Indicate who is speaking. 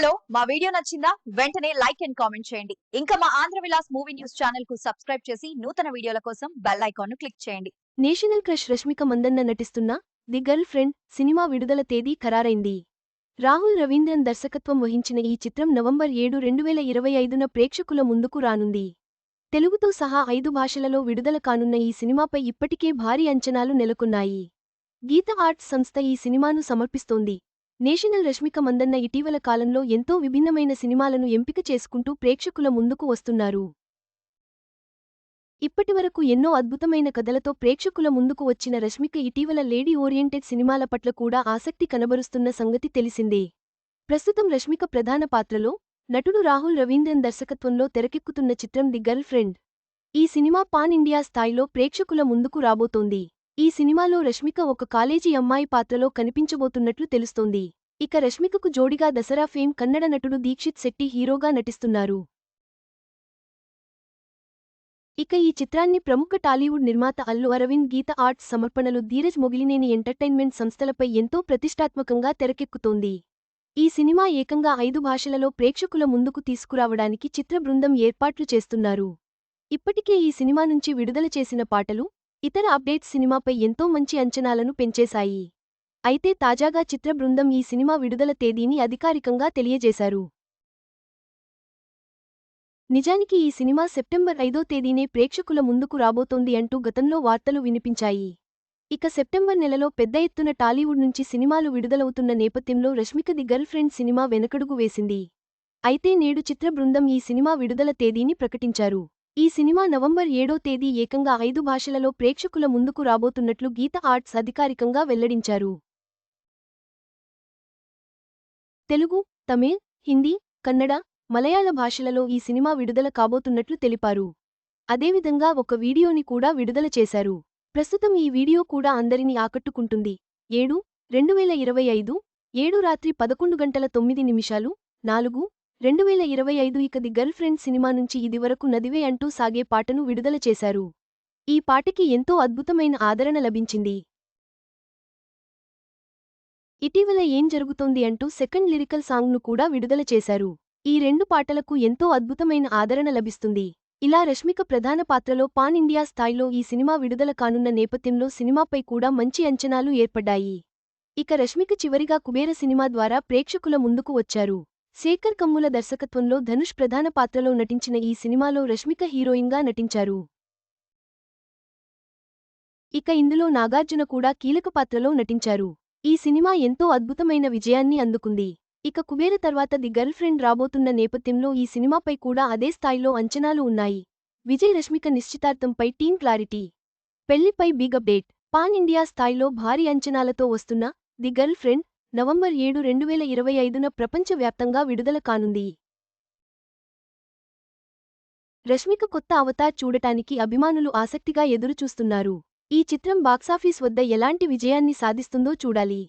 Speaker 1: Hello మా video నచ్చిందా? వెంటనే లైక్ అండ్ కామెంట్ చేయండి. ఇంకా మా ఆంధ్ర విలాస్ మూవీ న్యూస్ ఛానల్కు సబ్స్క్రైబ్ చేసి నూతన వీడియోల కోసం బెల్ ఐకాన్ను క్లిక్ చేయండి.
Speaker 2: నేషనల్ క్రష్ రష్మిక మందన్న నటిస్తున్న ది గర్ల్ ఫ్రెండ్ సినిమా విడుదల తేదీ ఖరారైంది. రాహుల్ రవీంద్రన్ దర్శకత్వం వహించిన ఈ చిత్రం నవంబర్ ఏడు రెండు వేల ఇరవై ఐదున ప్రేక్షకుల ముందుకు రానుంది. తెలుగుతో సహా ఐదు భాషలలో విడుదల కానున్న ఈ సినిమాపై ఇప్పటికే భారీ అంచనాలు నెలకొన్నాయి. గీత ఆర్ట్స్ సంస్థ ఈ సినిమాను సమర్పిస్తోంది. నేషనల్ రష్మిక మందన్న ఇటీవల కాలంలో ఎంతో విభిన్నమైన సినిమాలను ఎంపిక చేసుకుంటూ ప్రేక్షకుల ముందుకు వస్తున్నారు. ఇప్పటివరకు ఎన్నో అద్భుతమైన కథలతో ప్రేక్షకుల ముందుకు వచ్చిన రష్మిక ఇటీవల లేడీ ఓరియంటెడ్ సినిమాల పట్ల కూడా ఆసక్తి కనబరుస్తున్న సంగతి తెలిసిందే. ప్రస్తుతం రష్మిక ప్రధాన పాత్రలో నటుడు రాహుల్ రవీంద్రన్ దర్శకత్వంలో తెరకెక్కుతున్న చిత్రం ది గర్ల్ ఫ్రెండ్ ఈ సినిమా పాన్ ఇండియా స్థాయిలో ప్రేక్షకుల ముందుకు రాబోతోంది. ఈ సినిమాలో రష్మిక ఒక కాలేజీ అమ్మాయి పాత్రలో కనిపించబోతున్నట్లు తెలుస్తోంది. ఇక రష్మికకు జోడిగా దసరా ఫేమ్ కన్నడ నటుడు దీక్షిత్ శెట్టి హీరోగా నటిస్తున్నారు. ఇక ఈ చిత్రాన్ని ప్రముఖ టాలీవుడ్ నిర్మాత అల్లు అరవింద్ గీత ఆర్ట్స్ సమర్పణలు ధీరజ్ మొగిలినేని ఎంటర్టైన్మెంట్ సంస్థలపై ఎంతో ప్రతిష్టాత్మకంగా తెరకెక్కుతోంది. ఈ సినిమా ఏకంగా ఐదు భాషలలో ప్రేక్షకుల ముందుకు తీసుకురావడానికి చిత్ర బృందం ఏర్పాట్లు చేస్తున్నారు. ఇప్పటికే ఈ సినిమా నుంచి విడుదల చేసిన పాటలు ఇతర అప్డేట్స్ సినిమాపై ఎంతో మంచి అంచనాలను పెంచేశాయి. అయితే తాజాగా చిత్ర బృందం ఈ సినిమా విడుదల తేదీని అధికారికంగా తెలియజేశారు. నిజానికి ఈ సినిమా సెప్టెంబర్ ఐదో తేదీనే ప్రేక్షకుల ముందుకు రాబోతోంది అంటూ గతంలో వార్తలు వినిపించాయి. ఇక సెప్టెంబర్ నెలలో పెద్ద ఎత్తున టాలీవుడ్ నుంచి సినిమాలు విడుదలవుతున్న నేపథ్యంలో రష్మిక ది గర్ల్ ఫ్రెండ్ సినిమా వెనకడుగు వేసింది. అయితే నేడు చిత్ర బృందం ఈ సినిమా విడుదల తేదీని ప్రకటించారు. ఈ సినిమా నవంబర్ ఏడో తేదీ ఏకంగా ఐదు భాషలలో ప్రేక్షకుల ముందుకు రాబోతున్నట్లు గీత ఆర్ట్స్ అధికారికంగా వెల్లడించారు. తెలుగు తమిళ్ హిందీ కన్నడ మలయాళ భాషలలో ఈ సినిమా విడుదల కాబోతున్నట్లు తెలిపారు. అదేవిధంగా ఒక వీడియోని కూడా విడుదల చేశారు. ప్రస్తుతం ఈ వీడియో కూడా అందరినీ ఆకట్టుకుంటుంది. ఏడు రెండు వేల ఇరవై ఐదు ఏడు రాత్రి పదకొండు గంటల తొమ్మిది నిమిషాలు నాలుగు రెండు వేల ఇరవై ఐదు ఇక ది గర్ల్ ఫ్రెండ్ సినిమా నుంచి ఇదివరకు నదివే అంటూ సాగే పాటను విడుదల చేశారు. ఈ పాటకి ఎంతో అద్భుతమైన ఆదరణ లభించింది. ఇటీవల ఏం జరుగుతోంది అంటూ సెకండ్ లిరికల్ సాంగ్ను కూడా విడుదల చేశారు. ఈ రెండు పాటలకు ఎంతో అద్భుతమైన ఆదరణ లభిస్తుంది. ఇలా రష్మిక ప్రధాన పాత్రలో పాన్ ఇండియా స్థాయిలో ఈ సినిమా విడుదల కానున్న నేపథ్యంలో సినిమాపై కూడా మంచి అంచనాలు ఏర్పడ్డాయి. ఇక రష్మిక చివరిగా కుబేర సినిమా ద్వారా ప్రేక్షకుల ముందుకు వచ్చారు. శేఖర్ కమ్ముల దర్శకత్వంలో ధనుష్ ప్రధాన పాత్రలో నటించిన ఈ సినిమాలో రష్మిక హీరోయిన్గా నటించారు. ఇక ఇందులో నాగార్జున కూడా కీలక పాత్రలో నటించారు. ఈ సినిమా ఎంతో అద్భుతమైన విజయాన్ని అందుకుంది. ఇక కుబేర తర్వాత ది గర్ల్ ఫ్రెండ్ రాబోతున్న నేపథ్యంలో ఈ సినిమాపై కూడా అదే స్థాయిలో అంచనాలు ఉన్నాయి. విజయ్ రష్మిక నిశ్చితార్థంపై టీం క్లారిటీ. పెళ్ళిపై బిగ్ అప్డేట్. పాన్ ఇండియా స్థాయిలో భారీ అంచనాలతో వస్తున్న ది గర్ల్ ఫ్రెండ్ నవంబర్ ఏడు రెండు వేల ఇరవై ఐదున ప్రపంచవ్యాప్తంగా విడుదల కానుంది. రష్మిక కొత్త అవతార్ చూడటానికి అభిమానులు ఆసక్తిగా ఎదురుచూస్తున్నారు. ఈ చిత్రం బాక్సాఫీస్ వద్ద ఎలాంటి విజయాన్ని సాధిస్తుందో చూడాలి.